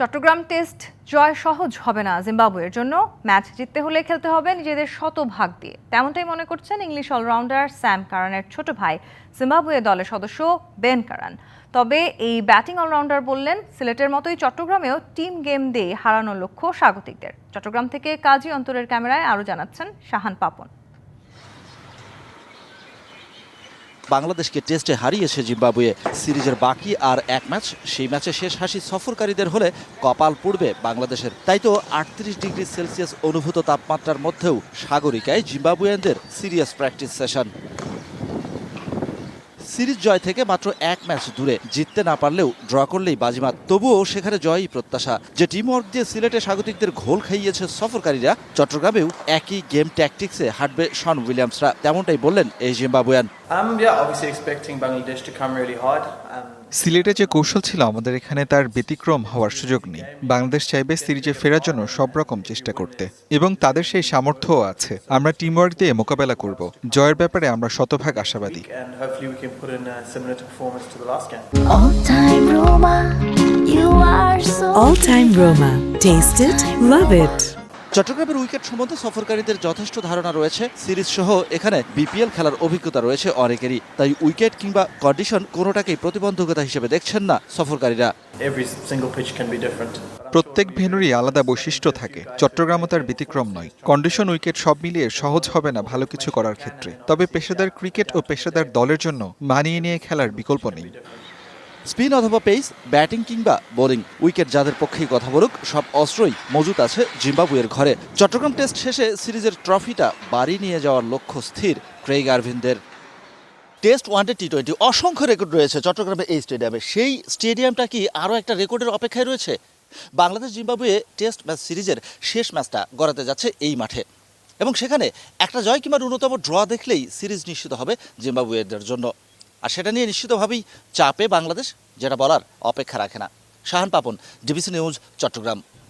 Chittagong test জয় সহজ হবে না জিম্বাবুয়ের জন্য। ম্যাচ জিততে হলে খেলতে হবে নিজেদের শতভাগ দিয়ে। তেমনটাই মনে করছেন ইংলিশ অলরাউন্ডার স্যাম কারানের ছোট ভাই জিম্বাবুয়ে দলের সদস্য বেন কারান। তবে এই ব্যাটিং অলরাউন্ডার বললেন, সিলেটের মতোই চট্টগ্রামেও টিম গেম দিয়ে হারানোর লক্ষ্য স্বাগতিকদের। চট্টগ্রাম থেকে কাজী অন্তরের ক্যামেরায় আরও জানাচ্ছেন শাহান পাপন। বাংলাদেশকে টেস্টে হারিয়েছে জিম্বাবুয়ে। সিরিজের বাকি আর এক ম্যাচ, সেই ম্যাচে শেষ হাসি সফরকারীদের হলে কপাল পুড়বে বাংলাদেশের। তাই তো আটত্রিশ ডিগ্রি সেলসিয়াস অনুভূত তাপমাত্রার মধ্যেও সাগরিকায় জিম্বাবুয়েনদের সিরিয়াস প্র্যাকটিস সেশন। সিরিজ জয় থেকে মাত্র এক ম্যাচ দূরে। জিততে না পারলেও ড্র করলেই বাজিমাত। তবুও সেখানে জয়ই প্রত্যাশা। যে টিম ওয়ার্ক দিয়ে সিলেটে স্বাগতিকদের ঘোল খাইয়েছে সফরকারীরা চট্টগ্রামেও একই গেম ট্যাকটিক্সে হাঁটবে শন উইলিয়ামসরা তেমনটাই বললেন এই Zimbabwean. Um, yeah, obviously expecting Bangladesh to come really hard. Um, সিলেটে যে কৌশল ছিল আমাদের এখানে তার ব্যতিক্রম হওয়ার সুযোগ নেই। বাংলাদেশ চাইবে সিরিজে ফেরার জন্য সব রকম চেষ্টা করতে। এবং তাদের সেই সামর্থ্যও আছে। আমরা টিমওয়ার্ক দিয়ে মোকাবেলা করব। জয়ের ব্যাপারে আমরা শতভাগ আশাবাদী। All time Roma. Taste it, love it. চট্টগ্রামের উইকেট সম্বন্ধে সফরকারীদের যথেষ্ট ধারণা রয়েছে। সিরিজ সহ এখানে বিপিএল খেলার অভিজ্ঞতা রয়েছে অনেকেরই। তাই উইকেট কিংবা কন্ডিশন কোনোটাকেই প্রতিবন্ধকতা হিসেবে দেখছেন না সফরকারীরা. প্রত্যেক ভেনুরই আলাদা বৈশিষ্ট্য থাকে। চট্টগ্রামও তার ব্যতিক্রম নয়। কন্ডিশন উইকেট সব মিলিয়ে সহজ হবে না ভালো কিছু করার ক্ষেত্রে। তবে পেশাদার ক্রিকেট ও পেশাদার দলের জন্য মানিয়ে নিয়ে খেলার বিকল্প নেই। স্পিন অথবা পেস ব্যাটিং কিংবা বোলিং উইকেট যাদের পক্ষেই কথা বলুক, সব অস্ত্রই মজুত আছে জিম্বাবুয়ের ঘরে। চট্টগ্রাম টেস্ট শেষে সিরিজের ট্রফিটা বাড়ি নিয়ে যাওয়ার লক্ষ্য স্থির Craig আরভিনদের। Test one day T twenty অসংখ্য রেকর্ড রয়েছে চট্টগ্রামে এই স্টেডিয়ামে সেই স্টেডিয়ামটা কি আরও একটা রেকর্ডের অপেক্ষায় রয়েছে? বাংলাদেশ জিম্বাবুয়ে টেস্ট ম্যাচ সিরিজের শেষ ম্যাচটা গড়াতে যাচ্ছে এই মাঠে। এবং সেখানে একটা জয় কিংবা ন্যূনতম ড্র দেখলেই সিরিজ নিশ্চিত হবে জিম্বাবুয়েদের জন্য। আর সেটা নিয়ে নিশ্চিতভাবেই চাপে বাংলাদেশ, যেটা বলার অপেক্ষা রাখে না। Shahan Papon, DBC news, Chattogram.